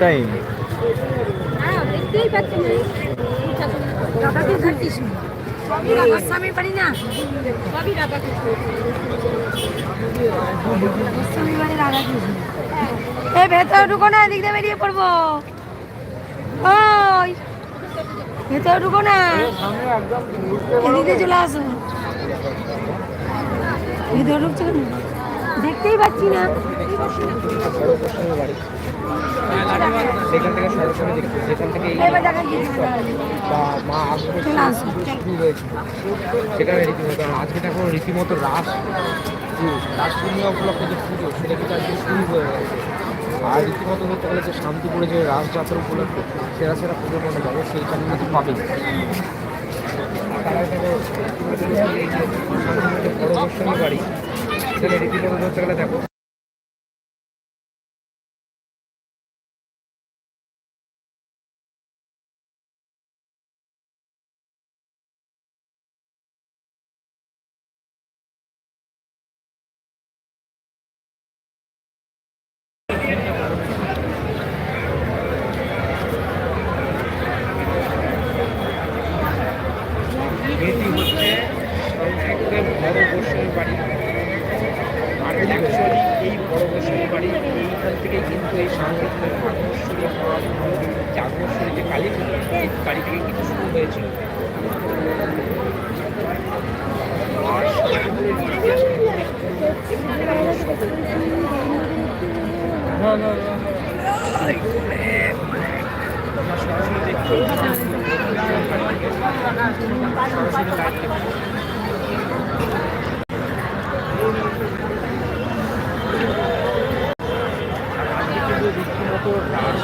Time হ্যাঁ না। এ ভেতরে ঢুকো না এদিক দিয়ে বেরিয়ে পড়ব। ওই ভেতরে ঢুকো না। এদিক চলে আসো। ভেতরে ঢুকছো কেন? দেখতেই পাচ্ছি না। সেখান থেকে সেখান থেকে মা শুরু হয়েছিল রীতিমতো রীতিমতো রাস। যে রাস পূর্ণিমা উপলক্ষে যে পুজো, সেটা শুরু রীতিমতো যে শান্তিপুরে যে রাস যাত্রা উপলক্ষে সেরা সেরা পুজো মনে যাবে সেইখানে কিন্তু বড় বাড়ি। সেখানে রীতিমতো ধরতে গেলে দেখো এটি হচ্ছে একদম বড় গোস্বামী বাড়ি আর অ্যাকচুয়ালি এই বড় গোস্বামী বাড়ি এইখান থেকেই কিন্তু এই সাংগঠনিক আগমশ্বরী যে আগমশ্বরী যে কালী এই বাড়ি থেকে কিন্তু শুরু হয়েছিল আর ইতিহাস না না সরাসরি দেখছি সরাসরি লাইভ দেখছি কিন্তু রীতিমতো রাস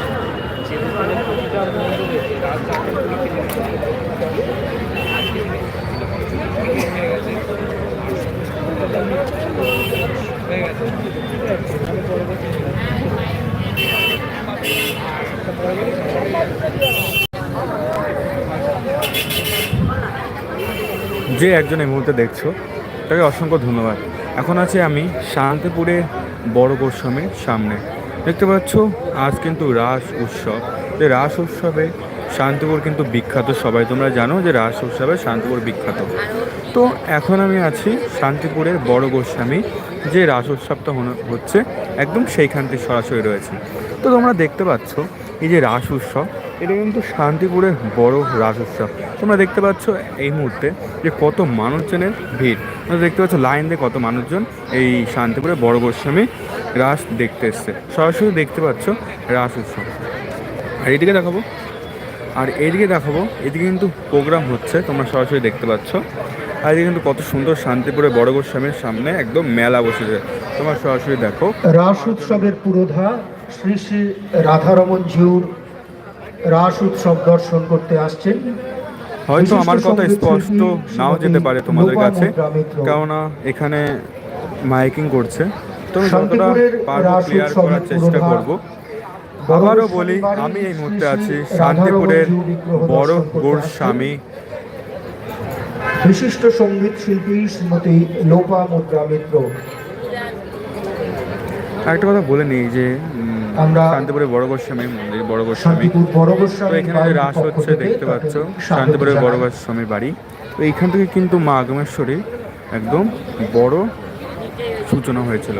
যে দোকানে প্রতিটা মন্দিরে যে রাস যাত্রাগুলি কিন্তু আজকে হয়ে গেছে হয়ে গেছে আমি পরবর্তী যে একজন এই মুহূর্তে দেখছ, তাকে অসংখ্য ধন্যবাদ। এখন আছি আমি শান্তিপুরে বড় গোস্বামীর সামনে। দেখতে পাচ্ছ, আজ কিন্তু রাস উৎসব। যে রাস উৎসবে শান্তিপুর কিন্তু বিখ্যাত। সবাই তোমরা জানো যে রাস উৎসবে শান্তিপুর বিখ্যাত। তো এখন আমি আছি শান্তিপুরের বড় গোস্বামী। যে রাস উৎসবটা হচ্ছে একদম সেইখান সরাসরি রয়েছে। তো তোমরা দেখতে পাচ্ছ, এই যে রাস উৎসব এটা কিন্তু শান্তিপুরের বড় রাস উৎসব তোমরা দেখতে পাচ্ছ এই মুহূর্তে যে কত মানুষজনের ভিড়। তোমরা দেখতে পাচ্ছ লাইন দিয়ে কত মানুষজন এই শান্তিপুরে বড় গোস্বামী রাস দেখতে এসছে। সরাসরি দেখতে পাচ্ছ রাস উৎসব আর এদিকে দেখাবো। আর এদিকে দেখাবো, এদিকে কিন্তু প্রোগ্রাম হচ্ছে, তোমরা সরাসরি দেখতে পাচ্ছ। আর এদিকে কিন্তু কত সুন্দর শান্তিপুরে বড় গোস্বামীর সামনে একদম মেলা বসেছে। তোমরা সরাসরি দেখো। রাস উৎসবের পুরোধা শ্রী শ্রী রাধারমন জিউর রাস উৎসব দর্শন করতে আসছেন। হয়তো আমার কথা স্পষ্ট নাও যেতে পারে তোমাদের কাছে কেননা এখানে মাইকিং করছে। তো আমি যতটা পারব ক্লিয়ার করার চেষ্টা করব। আবারও বলি আমি এই মুহূর্তে আছি শান্তিপুরের বড় গোস্বামী বিশিষ্ট সংগীত শিল্পী শ্রীমতী লোপা মুদ্রা মিত্র একটা কথা বলে নিই যে আমরা শান্তিপুরে বড় গোস্বামী মন্দির বড় গোস্বামী। বড় গোস্বামী এখানে যে রাস হচ্ছে দেখতে পাচ্ছ শান্তিপুরের বড় গোস্বামী বাড়ি। তো এইখান থেকে কিন্তু মা আগমেশ্বরী একদম বড় সূচনা হয়েছিল।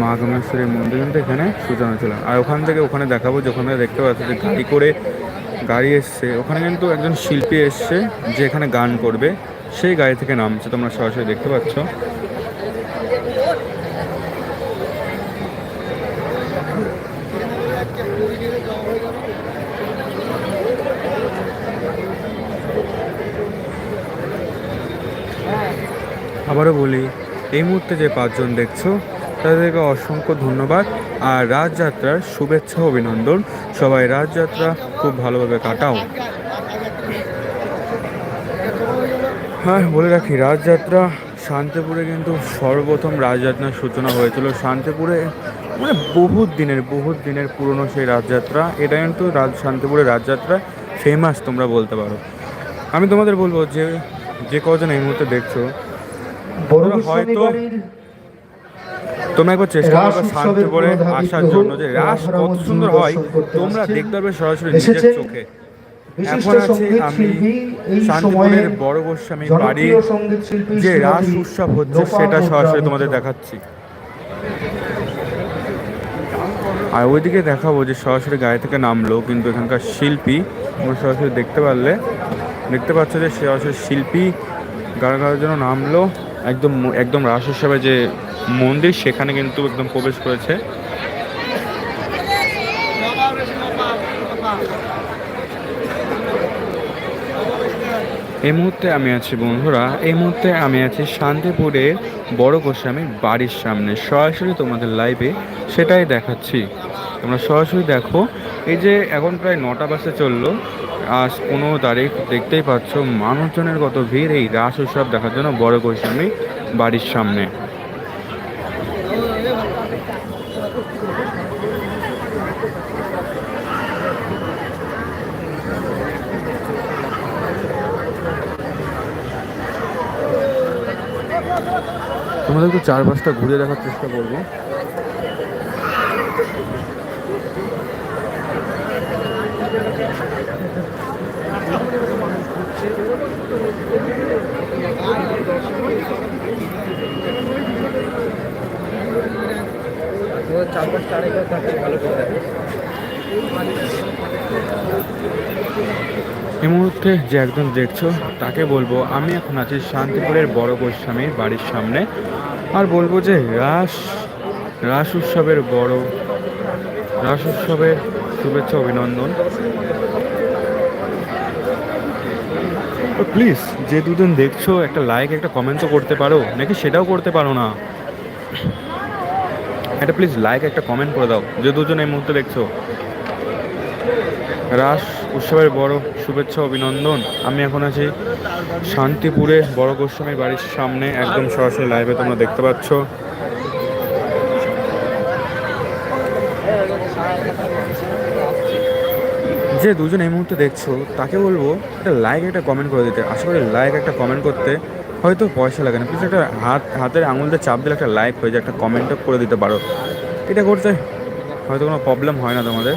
মা আগমেশ্বরীর মন্দির কিন্তু এখানে সূচনা ছিল আর ওখান থেকে ওখানে দেখাবো যেখানে দেখতে পাচ্ছ যে গাড়ি করে গাড়ি এসছে। ওখানে কিন্তু একজন শিল্পী এসছে যে এখানে গান করবে। সেই গাড়ি থেকে নামছে। তোমরা সরাসরি দেখতে পাচ্ছ। আবারও বলি, এই মুহূর্তে যে পাঁচজন দেখছ, তাদেরকে অসংখ্য ধন্যবাদ আর রাজযাত্রার শুভেচ্ছা অভিনন্দন। সবাই রাজযাত্রা খুব ভালোভাবে কাটাও। হ্যাঁ বলে রাখি, রাজযাত্রা শান্তিপুরে কিন্তু সর্বপ্রথম রাজযাত্রার সূচনা হয়েছিল। শান্তিপুরে মানে বহুত দিনের বহুত দিনের পুরনো সেই রাজযাত্রা। এটা কিন্তু রাজ, শান্তিপুরের রাজযাত্রা ফেমাস তোমরা বলতে পারো। আমি তোমাদের বলব যে যে কজন এই মুহূর্তে দেখছ হয়তো- তোমরা একবার চেষ্টা করবে শান্তি করে আসার জন্য যে রাস কত সুন্দর হয় তোমরা দেখতে পারবে সরাসরি নিজের চোখে। এখন আছি আমি শান্তিপুরের বড় গোস্বামী বাড়ির যে রাস উৎসব হচ্ছে সেটা সরাসরি। তোমাদের দেখাচ্ছি। আর ওইদিকে দেখাবো যে সরাসরি গায়ে থেকে নামলো কিন্তু এখানকার শিল্পী। তোমরা সরাসরি দেখতে পারলে। দেখতে পাচ্ছ যে সরাসরি শিল্পী গাড়ি গাড়ির জন্য নামলো। একদম একদম রাস উৎসবে যে মন্দির, সেখানে কিন্তু একদম প্রবেশ করেছে। এই মুহূর্তে আমি আছি, বন্ধুরা, এই মুহূর্তে আমি আছি শান্তিপুরে বড় গোস্বামীর বাড়ির সামনে। সরাসরি তোমাদের লাইভে সেটাই দেখাচ্ছি। তোমরা সরাসরি দেখো, এই যে এখন প্রায় নটা বাসে চলল আজ পনেরো তারিখ, দেখতেই পাচ্ছ মানুষজনের কত ভিড়, এই রাস উৎসব দেখার জন্য বড় গোস্বামী বাড়ির সামনে। তোমাদের একটু চারপাশটা ঘুরে দেখার চেষ্টা করব। এই মুহূর্তে যে একজন দেখছ, তাকে বলব, আমি এখন আছি শান্তিপুরের বড় গোস্বামীর বাড়ির সামনে। আর বলব যে, রাস রাস উৎসবের বড়, রাস উৎসবের শুভেচ্ছা, অভিনন্দন। প্লিজ যে দুজন দেখছ, একটা লাইক একটা কমেন্ট তো করতে পারো, নাকি সেটাও করতে পারো না? একটা প্লিজ লাইক একটা কমেন্ট করে দাও, যে দুজন এই মুহূর্তে দেখছ। রাস উৎসবের বড় শুভেচ্ছা, অভিনন্দন। আমি এখন আছি শান্তিপুরে, বড় গোস্বামীর বাড়ির সামনে, একদম সরাসরি লাইভে তোমরা দেখতে পাচ্ছ। যে দুজন এই মুহূর্তে দেখছ, তাকে বলব একটা লাইক একটা কমেন্ট করে দিতে। আশা করি লাইক একটা কমেন্ট করতে হয়তো পয়সা লাগে না। প্লিজ একটা হাত, হাতের আঙুল দিয়ে চাপ দিলে একটা লাইক হয়ে যায়, একটা কমেন্টও করে দিতে পারো। এটা করতে হয়তো কোনো প্রবলেম হয় না তোমাদের।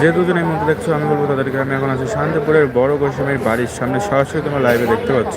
যে দুজন এই মধ্যে দেখছ, আমি বলব তাদেরকে আমি এখন আছি শান্তিপুরের বড় গোস্বামীর বাড়ির সামনে। সরাসরি তোমার লাইভে দেখতে পাচ্ছ।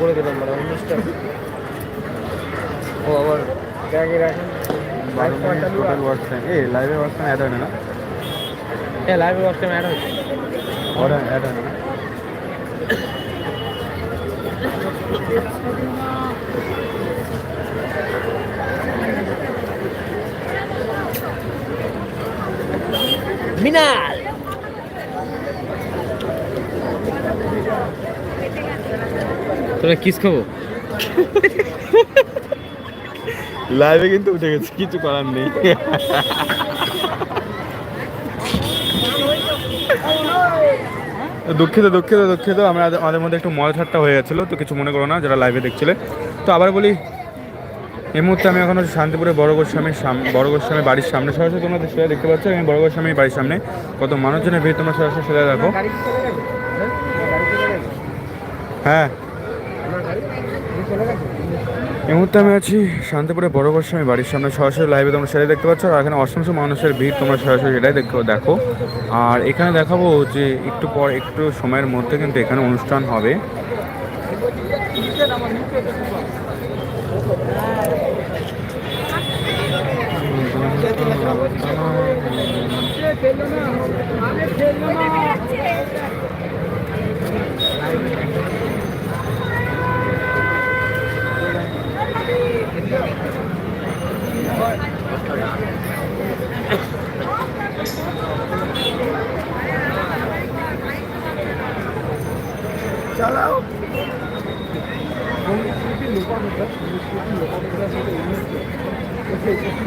করে দিলাম মানে উনিশটা ও আবার ব্যাগে রাখেন। এই লাইভে ওয়ার্ক টাইম অ্যাড হয় না হ্যাঁ লাইভে টাইম অ্যাড অ্যাড হয়। না না? মিনাল তোরা কিস খাব? লাইভে কিন্তু উঠে গেছে, কিছু করার নেই। দুঃখিত দুঃখিত দুঃখিত। আমরা আমাদের মধ্যে একটু মজা ঠাট্টা হয়ে যাচ্ছিল তো কিছু মনে করো না, যারা লাইভে দেখছিলে। তো আবার বলি, এই মুহূর্তে আমি এখন শান্তিপুরে বড় গোস্বামীর সামনে বড় গোস্বামী বাড়ির সামনে। সরাসরি তোমরা সেটা দেখতে পাচ্ছ, আমি বড় গোস্বামীর বাড়ির সামনে। কত মানুষজনের ভিড়, তোমরা সরাসরি সেটা দেখো। হ্যাঁ? গাড়ি চলে গেছে হ্যাঁ আপনার গাড়ি গাড়ি চলে গেছে এই মুহূর্তে আমি আছি শান্তিপুরে বড় গোস্বামী বাড়ির সামনে সরাসরি লাইভে তোমরা সেটাই দেখতে পাচ্ছ। আর এখানে অসংখ্য মানুষের ভিড়, তোমরা সরাসরি সেটাই দেখো দেখো। আর এখানে দেখাবো যে একটু পর, একটু সময়ের মধ্যে কিন্তু এখানে অনুষ্ঠান হবে।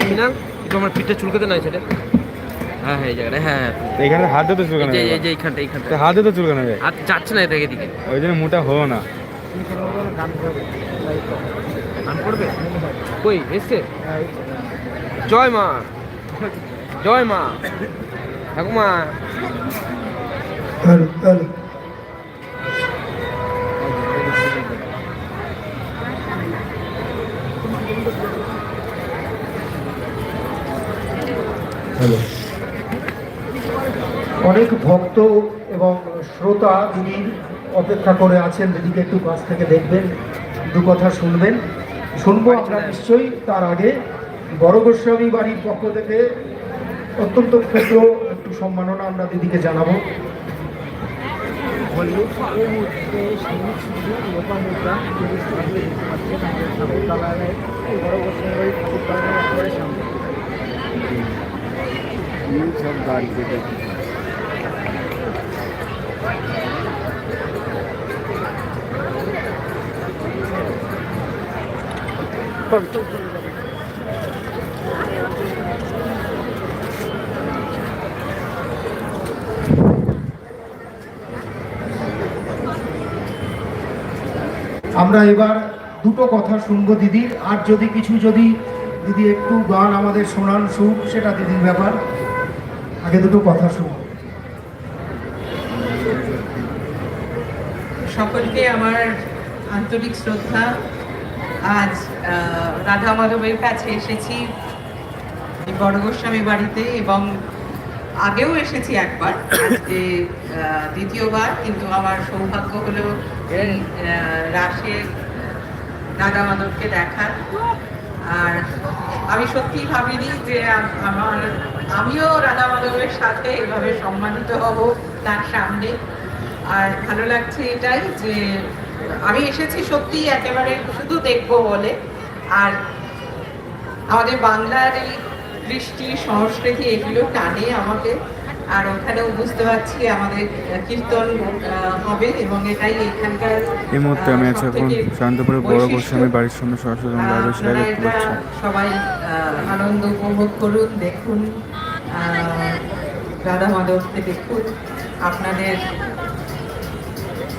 মিনাল একটু আমার পিঠটা চুলকাতে নাই সেটা হ্যাঁ হ্যাঁ এই জায়গাটা হ্যাঁ হ্যাঁ। এখানে হাত দিতে চুলকানো এই যে- এইখানটা এইখানটা। তো হাত চুলকানো যায় আর যাচ্ছে না এদিকে এদিকে। ওই জন্য মোটা হো না। গান পড়বে কই এসছে? জয় মা। জয় মা। ঠাকুমা। Hello hello hello. অনেক ভক্ত এবং শ্রোতা দিদির অপেক্ষা করে আছেন দিদিকে একটু কাছ থেকে দেখবেন, দু কথা শুনবেন। শুনব আমরা নিশ্চয়ই তার আগে। বড় গোস্বামী বাড়ির পক্ষ থেকে অত্যন্ত ক্ষুদ্র একটু সম্মাননা আমরা দিদিকে জানাব। আমরা এবার দুটো কথা শুনব দিদির। আর যদি কিছু যদি দিদি একটু গান আমাদের শোনান সুর সেটা দিদির ব্যাপার। আগে দুটো কথা শুনব সকলকে আমার আন্তরিক শ্রদ্ধা। আজ রাধা মাধবের কাছে এসেছি বড় গোস্বামী বাড়িতে এবং আগেও এসেছি একবার যে দ্বিতীয়বার, কিন্তু আমার সৌভাগ্য হলো রাসে রাধা মাধবকে দেখার আর আমি সত্যি ভাবিনি যে আমার, আমিও রাধা মাধবের সাথে এভাবে সম্মানিত হব তার সামনে। আর ভালো লাগছে এটাই যে আমি এসেছি সত্যি একেবারে শুধু দেখব বলে। আর আমাদের বাংলার এই কৃষ্টি সংস্কৃতি এগুলো টানে আমাকে। আর ওখানেও বুঝতে পারছি আমাদের কীর্তন হবে এবং এটাই এখানকার এই মুহূর্তে আমি আছি এখন শান্তিপুরে বড় গোস্বামী বাড়ির সামনে সরাসরি তোমরা লাইভে সেটা দেখতে সবাই আনন্দ উপভোগ করুন দেখুন। আহ, রাধা মাধবকে দেখুন। আপনাদের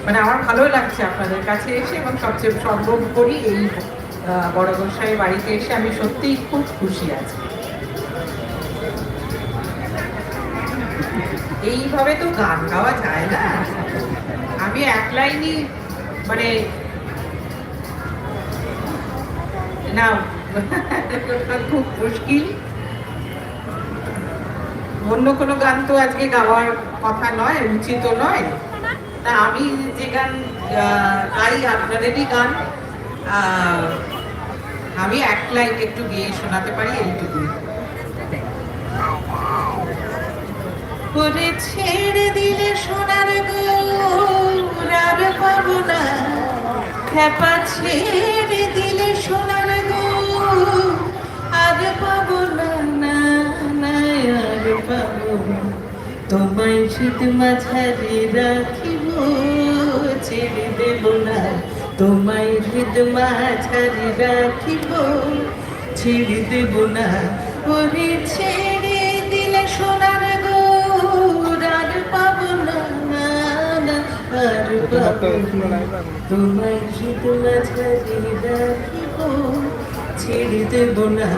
মানে আমার ভালো লাগছে আপনাদের কাছে এসে এবং সবচেয়ে সর্বোপরি এই বড় গোসাই বাড়িতে এসে আমি সত্যিই খুব খুশি আছি। এইভাবে তো গান গাওয়া যায় না। আমি এক লাইনই মানে না, খুব মুশকিল। অন্য কোনো গান তো আজকে গাওয়ার কথা নয় উচিত নয়। তা আমি যে গান গাই আপনাদেরই গান আমি এক লাইন একটু গিয়ে শোনাতে পারি এইটুকুই ওরে ছেড়ে দিলে সোনার গৌর আর পাবো না খেপা ছেড়ে দিলে সোনার গৌর আর পাবো না না, আর পাবো না। তোমায় শীত মাঝারি রাখিব ছেড়ে দেব না তোমায় হৃদ মাঝারি রাখিব ছেড়ে দেব না ওরে ছেড়ে দিলে সোনার গো আর পাব না আর পাবো তোমায় হৃদ মাঝারি রাখিব ছেড়ে দেব না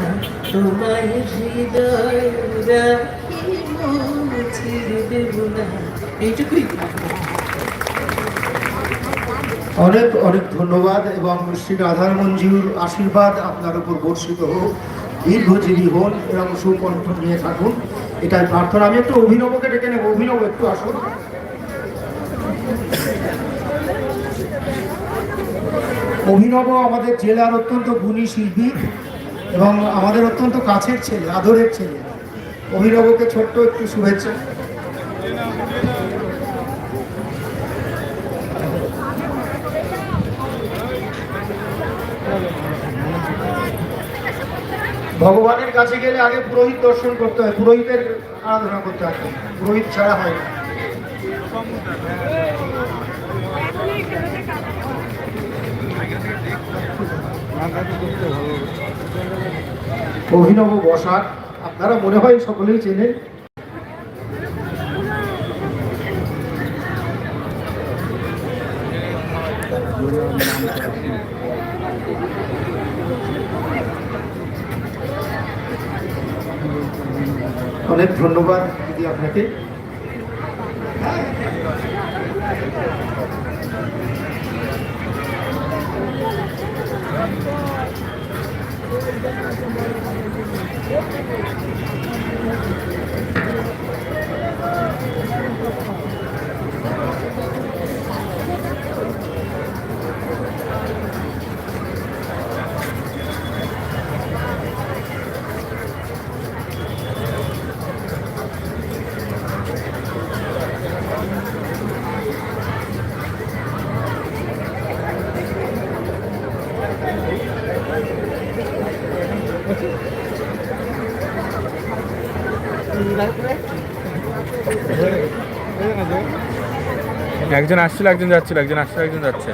তোমায় হৃদয় রাখিব। এইটুকুই অনেক অনেক ধন্যবাদ এবং শ্রী রাধার মঞ্জুর আশীর্বাদ আপনার উপর বর্ষিত হোক। দীর্ঘজীবী হন এবং সুকণ্ঠ নিয়ে থাকুন। এটাই প্রার্থনা। আমি একটু অভিনবকে ডেকে নেব। অভিনব, একটু আসুন। অভিনব আমাদের জেলার অত্যন্ত গুণী শিল্পী এবং আমাদের অত্যন্ত কাছের ছেলে, আদরের ছেলে। অভিনবকে ছোট্ট একটু শুভেচ্ছা। ভগবানের কাছে গেলে আগে পুরোহিত দর্শন করতে হয়, পুরোহিতের আরাধনা করতে হয়। পুরোহিত ছাড়া হয় না। অভিনব বসাক আপনারা মনে হয় সকলেই চেনেন। অনেক ধন্যবাদ দিদি আপনাকে। একজন আসছিল একজন যাচ্ছিল একজন আসছিল একজন যাচ্ছে।